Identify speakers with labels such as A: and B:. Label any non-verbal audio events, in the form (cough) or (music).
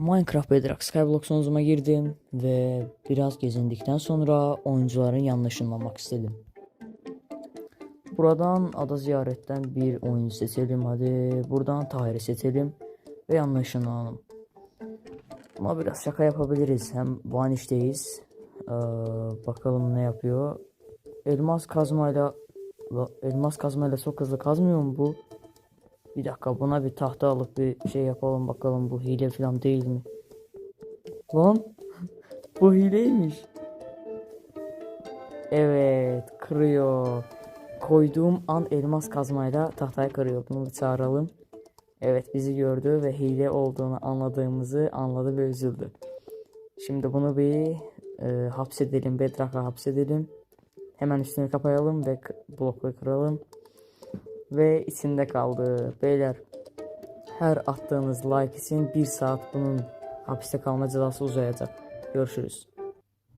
A: Minecraft Bedrock Skyblock sunucuma girdim ve biraz gezindikten sonra oyuncuların yanına ışınlanmak istedim. Buradan ada ziyaretten bir oyuncu seçelim hadi. Buradan Tahir'i seçelim ve yanına ışınlanalım. Ama biraz şaka yapabiliriz. Hem Vanish'teyiz. Ee, bakalım ne yapıyor. Elmas kazmayla La- elmas kazmayla çok hızlı kazmıyor mu bu? Bir dakika buna bir tahta alıp bir şey yapalım bakalım bu hile falan değil mi? Lan (laughs) bu hileymiş. Evet kırıyor. Koyduğum an elmas kazmayla tahtayı kırıyor. Bunu bir çağıralım. Evet bizi gördü ve hile olduğunu anladığımızı anladı ve üzüldü. Şimdi bunu bir e, hapsedelim. Bedrock'a hapsedelim. Hemen üstünü kapayalım ve blokları kıralım. Ve içinde kaldı. Beyler her attığınız like için bir saat bunun hapiste kalma cezası uzayacak. Görüşürüz.